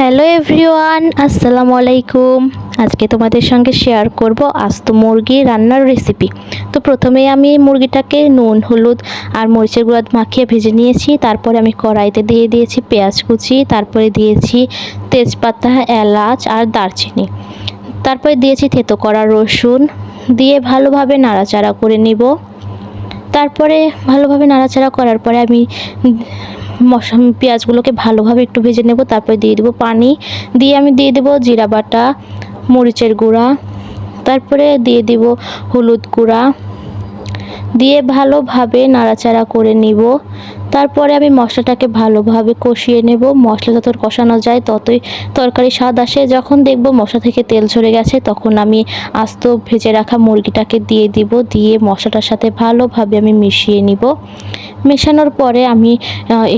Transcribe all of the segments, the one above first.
Hello everyone, আসসালামু আলাইকুম। আজকে তোমাদের সঙ্গে শেয়ার করব আস্ত মুরগি রান্নার রেসিপি তো প্রথমে আমি মুরগিটাকে নুন, হলুদ আর মরিচের গুঁড়া মাখিয়ে ভেজে নিয়েছি। তারপরে আমি কড়াইতে দিয়ে দিয়েছি পেঁয়াজ কুচি, তারপরে দিয়েছি তেজপাতা, এলাচ আর দারচিনি। তারপরে দিয়েছি থেতো করা রসুন। দিয়ে ভালোভাবে নাড়াচাড়া করে নিব। তারপরে ভালোভাবে নাড়াচাড়া করার পরে আমি মশা পেঁয়াজগুলোকে ভালোভাবে একটু ভেজে নেব, তারপরে দিয়ে দেবো পানি। দিয়ে আমি দিয়ে দেবো জিরা বাটা, মরিচের গুঁড়া, তারপরে দিয়ে দেবো হলুদ গুঁড়া। দিয়ে ভালোভাবে নাড়াচাড়া করে নিব। তারপরে আমি মশলাটাকে ভালোভাবে কষিয়ে নেব। মশলা যত কষানো যায় ততই তরকারি স্বাদ আসে। যখন দেখব মশলা থেকে তেল ঝরে গেছে তখন আমি আস্ত ভেজে রাখা মুরগিটাকে দিয়ে দিব। দিয়ে মশলাটার সাথে ভালোভাবে আমি মিশিয়ে নিব। মেশানোর পরে আমি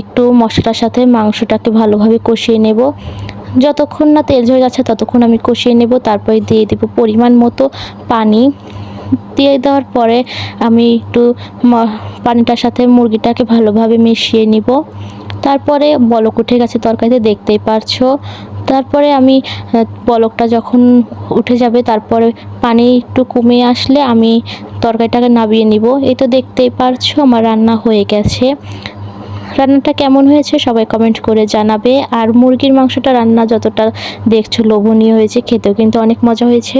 একটু মশলার সাথে মাংসটাকে ভালোভাবে কষিয়ে নেব। যতক্ষণ না তেল ঝরে যাচ্ছে ততক্ষণ আমি কষিয়ে নেব। তারপরে দিয়ে দেব পরিমাণ মতো পানি। দিয়ে দেওয়ার পরে আমি একটু পানিটার সাথে মুরগিটাকে ভালোভাবে মিশিয়ে নিব। তারপরে বলক উঠে গেছে তরকারিতে, দেখতেই পারছ। তারপরে আমি বলকটা যখন উঠে যাবে, তারপরে পানি একটু কমে আসলে আমি তরকারিটাকে নামিয়ে নিব। এই তো দেখতেই পারছ, আমার রান্না হয়ে গেছে। রান্নাটা কেমন হয়েছে সবাই কমেন্ট করে জানাবে। আর মুরগির মাংসটা রান্না যতটা দেখছ লোভনীয় হয়েছে, খেতেও কিন্তু অনেক মজা হয়েছে।